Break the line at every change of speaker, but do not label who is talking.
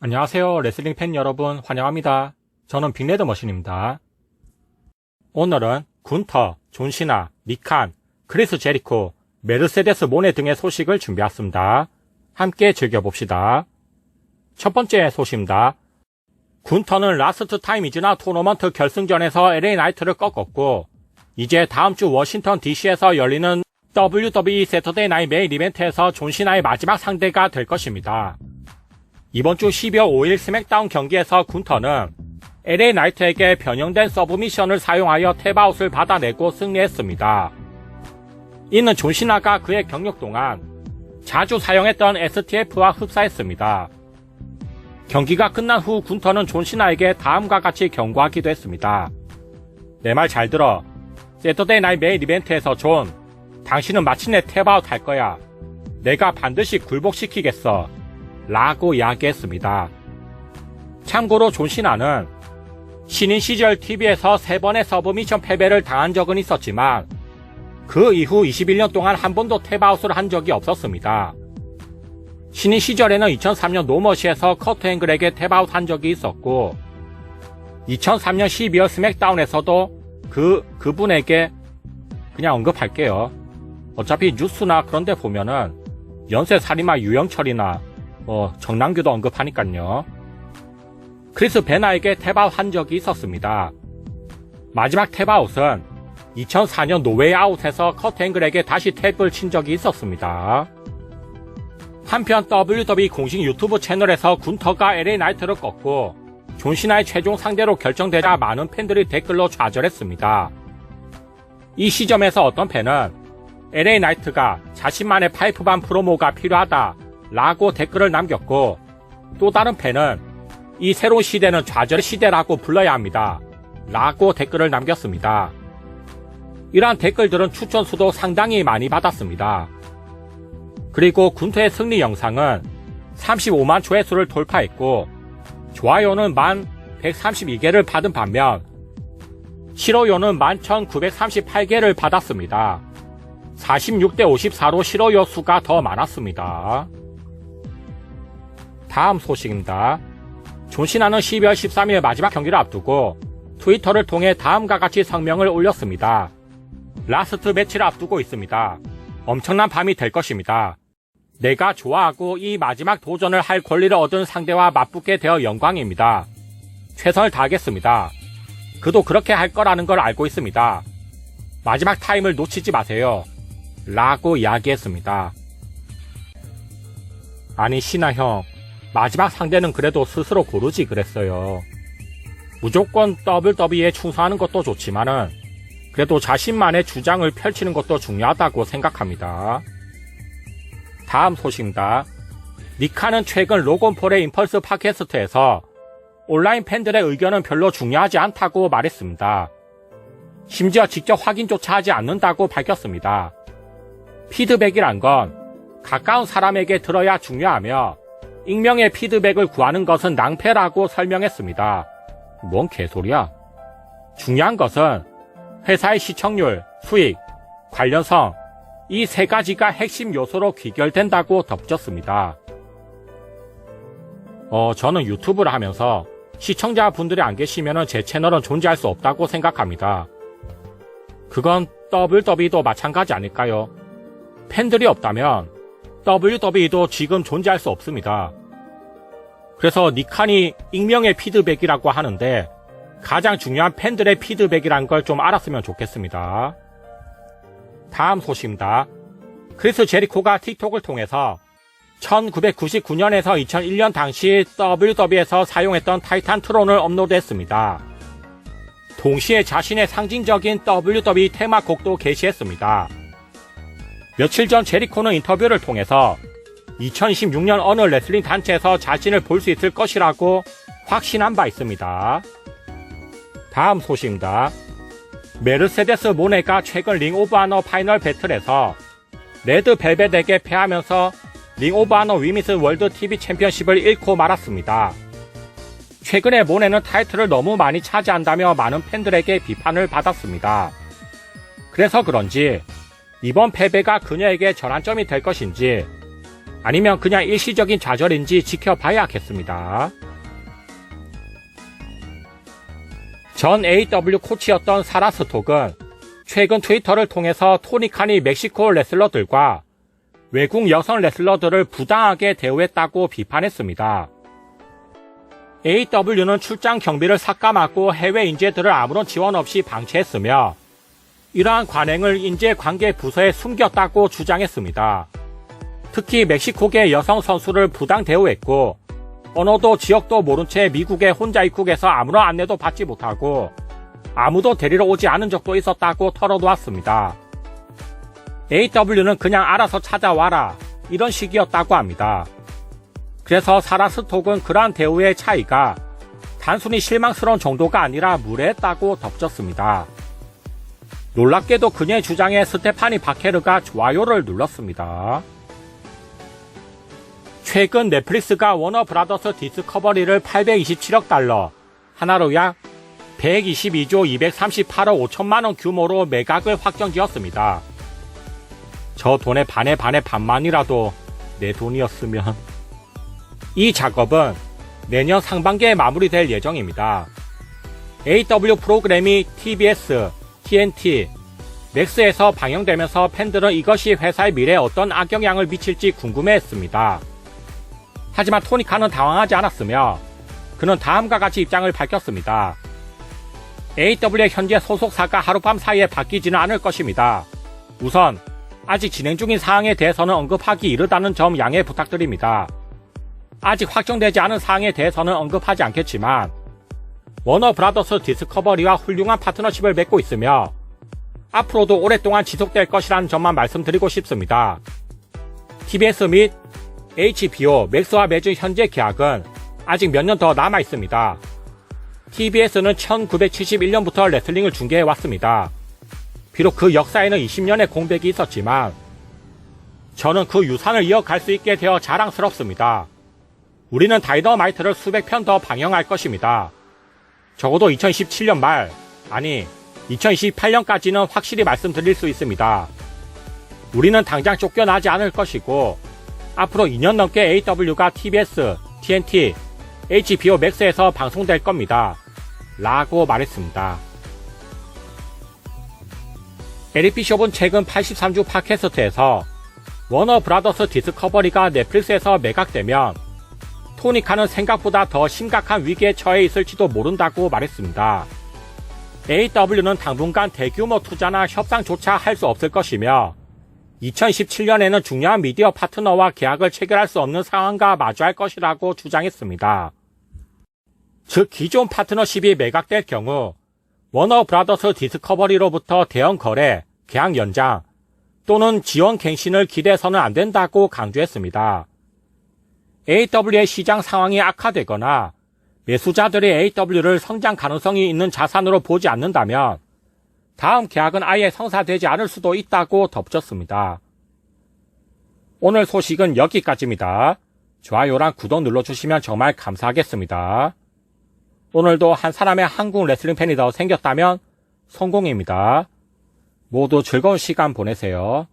안녕하세요. 레슬링 팬 여러분 환영합니다. 저는 빅레드 머신입니다. 오늘은 군터, 존시나, 니칸, 크리스 제리코, 메르세데스 모네 등의 소식을 준비했습니다. 함께 즐겨봅시다. 첫 번째 소식입니다. 군터는 라스트 타임 이즈나 토너먼트 결승전에서 LA 나이트를 꺾었고 이제 다음 주 워싱턴 DC에서 열리는 WWE 세터데이 나이 메인 이벤트에서 존시나의 마지막 상대가 될 것입니다. 이번 주 12월 5일 스맥다운 경기에서 군터는 LA 나이트에게 변형된 서브 미션을 사용하여 탭아웃을 받아내고 승리했습니다. 이는 존시나가 그의 경력 동안 자주 사용했던 STF와 흡사했습니다. 경기가 끝난 후 군터는 존시나에게 다음과 같이 경고하기도 했습니다. 내 말 잘 들어. 세터데이 나이 메인 이벤트에서 존, 당신은 마침내 탭아웃 할 거야. 내가 반드시 굴복시키겠어. 라고 이야기했습니다. 참고로 존 시나는 신인 시절 TV에서 세 번의 서브 미션 패배를 당한 적은 있었지만 그 이후 21년 동안 한 번도 탭아웃을 한 적이 없었습니다. 신인 시절에는 2003년 노머시에서 커트 앵글에게 탭아웃 한 적이 있었고 2003년 12월 스맥다운에서도 그 그분에게 그냥 언급할게요. 어차피 뉴스나 그런 데 보면은 연쇄 살인마 유영철이나 뭐 정남규도 언급하니까요. 크리스 베나에게 탭아웃 한 적이 있었습니다. 마지막 탭아웃은 2004년 노웨이 아웃에서 커트앵글에게 다시 탭을 친 적이 있었습니다. 한편 WWE 공식 유튜브 채널에서 군터가 LA 나이트를 꺾고 존시나의 최종 상대로 결정되자 많은 팬들이 댓글로 좌절했습니다. 이 시점에서 어떤 팬은 LA 나이트가 자신만의 파이프반 프로모가 필요하다 라고 댓글을 남겼고 또 다른 팬은 이 새로운 시대는 좌절의 시대라고 불러야 합니다. 라고 댓글을 남겼습니다. 이러한 댓글들은 추천 수도 상당히 많이 받았습니다. 그리고 군토의 승리 영상은 35만 조회수를 돌파했고 좋아요는 1만 132개를 받은 반면 싫어요는 11,938개를 받았습니다. 46대 54로 싫어요 수가 더 많았습니다. 다음 소식입니다. 존시나는 12월 13일 마지막 경기를 앞두고 트위터를 통해 다음과 같이 성명을 올렸습니다. 라스트 매치를 앞두고 있습니다. 엄청난 밤이 될 것입니다. 내가 좋아하고 이 마지막 도전을 할 권리를 얻은 상대와 맞붙게 되어 영광입니다. 최선을 다하겠습니다. 그도 그렇게 할 거라는 걸 알고 있습니다. 마지막 타임을 놓치지 마세요. 라고 이야기했습니다. 아니, 신하 형. 마지막 상대는 그래도 스스로 고르지 그랬어요. 무조건 WWE에 충성하는 것도 좋지만은 그래도 자신만의 주장을 펼치는 것도 중요하다고 생각합니다. 다음 소식입니다. 니카는 최근 로건폴의 임펄스 팟캐스트에서 온라인 팬들의 의견은 별로 중요하지 않다고 말했습니다. 심지어 직접 확인조차 하지 않는다고 밝혔습니다. 피드백이란 건 가까운 사람에게 들어야 중요하며 익명의 피드백을 구하는 것은 낭패라고 설명했습니다. 뭔 개소리야? 중요한 것은 회사의 시청률, 수익, 관련성, 이 세 가지가 핵심 요소로 귀결된다고 덧붙였습니다. 어, 저는 유튜브를 하면서 시청자분들이 안 계시면 제 채널은 존재할 수 없다고 생각합니다. 그건 WWE도 마찬가지 아닐까요? 팬들이 없다면 WWE도 지금 존재할 수 없습니다. 그래서 니칸이 익명의 피드백이라고 하는데 가장 중요한 팬들의 피드백이란 걸 좀 알았으면 좋겠습니다. 다음 소식입니다. 크리스 제리코가 틱톡을 통해서 1999년에서 2001년 당시 WWE에서 사용했던 타이탄 트론을 업로드했습니다. 동시에 자신의 상징적인 WWE 테마곡도 게시했습니다. 며칠 전 제리코는 인터뷰를 통해서 2016년 어느 레슬링 단체에서 자신을 볼 수 있을 것이라고 확신한 바 있습니다. 다음 소식입니다. 메르세데스 모네가 최근 링 오브 아너 파이널 배틀에서 레드 벨벳에게 패하면서 링 오브 아너 위미스 월드 TV 챔피언십을 잃고 말았습니다. 최근에 모네는 타이틀을 너무 많이 차지한다며 많은 팬들에게 비판을 받았습니다. 그래서 그런지 이번 패배가 그녀에게 전환점이 될 것인지 아니면 그냥 일시적인 좌절인지 지켜봐야겠습니다. 전 AW 코치였던 사라 스톡은 최근 트위터를 통해서 토니 칸이 멕시코 레슬러들과 외국 여성 레슬러들을 부당하게 대우했다고 비판했습니다. AW는 출장 경비를 삭감하고 해외 인재들을 아무런 지원 없이 방치했으며 이러한 관행을 인재관계 부서에 숨겼다고 주장했습니다. 특히 멕시코계 여성 선수를 부당 대우했고 언어도 지역도 모른 채 미국에 혼자 입국해서 아무런 안내도 받지 못하고 아무도 데리러 오지 않은 적도 있었다고 털어놓았습니다. AW는 그냥 알아서 찾아와라 이런 식이었다고 합니다. 그래서 사라스톡은 그러한 대우의 차이가 단순히 실망스러운 정도가 아니라 무례했다고 덧붙였습니다. 놀랍게도 그녀의 주장에 스테파니 바케르가 좋아요를 눌렀습니다. 최근 넷플릭스가 워너 브라더스 디스커버리를 827억 달러, 하나로 약 122조 238억 5천만원 규모로 매각을 확정 지었습니다. 저 돈의 반의 반의 반만이라도 내 돈이었으면. 이 작업은 내년 상반기에 마무리될 예정입니다. AW 프로그램이 TBS, TNT, 맥스에서 방영되면서 팬들은 이것이 회사의 미래에 어떤 악영향을 미칠지 궁금해했습니다. 하지만 토니카는 당황하지 않았으며 그는 다음과 같이 입장을 밝혔습니다. AW의 현재 소속사가 하룻밤 사이에 바뀌지는 않을 것입니다. 우선 아직 진행 중인 사항에 대해서는 언급하기 이르다는 점 양해 부탁드립니다. 아직 확정되지 않은 사항에 대해서는 언급하지 않겠지만 워너 브라더스 디스커버리와 훌륭한 파트너십을 맺고 있으며 앞으로도 오랫동안 지속될 것이라는 점만 말씀드리고 싶습니다. TBS 및 HBO, 맥스와 맺은 현재 계약은 아직 몇 년 더 남아 있습니다. TBS는 1971년부터 레슬링을 중계해 왔습니다. 비록 그 역사에는 20년의 공백이 있었지만 저는 그 유산을 이어갈 수 있게 되어 자랑스럽습니다. 우리는 다이너마이트를 수백 편 더 방영할 것입니다. 적어도 2017년 말, 아니 2028년까지는 확실히 말씀드릴 수 있습니다. 우리는 당장 쫓겨나지 않을 것이고 앞으로 2년 넘게 AW가 TBS, TNT, HBO 맥스에서 방송될 겁니다. 라고 말했습니다. 에릭 비숍은 최근 83주 팟캐스트에서 워너 브라더스 디스커버리가 넷플릭스에서 매각되면 토니카는 생각보다 더 심각한 위기에 처해 있을지도 모른다고 말했습니다. AW는 당분간 대규모 투자나 협상조차 할 수 없을 것이며 2017년에는 중요한 미디어 파트너와 계약을 체결할 수 없는 상황과 마주할 것이라고 주장했습니다. 즉 기존 파트너십이 매각될 경우 워너 브라더스 디스커버리로부터 대형 거래, 계약 연장 또는 지원 갱신을 기대해서는 안 된다고 강조했습니다. AW의 시장 상황이 악화되거나 매수자들이 AW를 성장 가능성이 있는 자산으로 보지 않는다면 다음 계약은 아예 성사되지 않을 수도 있다고 덧붙였습니다. 오늘 소식은 여기까지입니다. 좋아요랑 구독 눌러주시면 정말 감사하겠습니다. 오늘도 한 사람의 한국 레슬링 팬이 더 생겼다면 성공입니다. 모두 즐거운 시간 보내세요.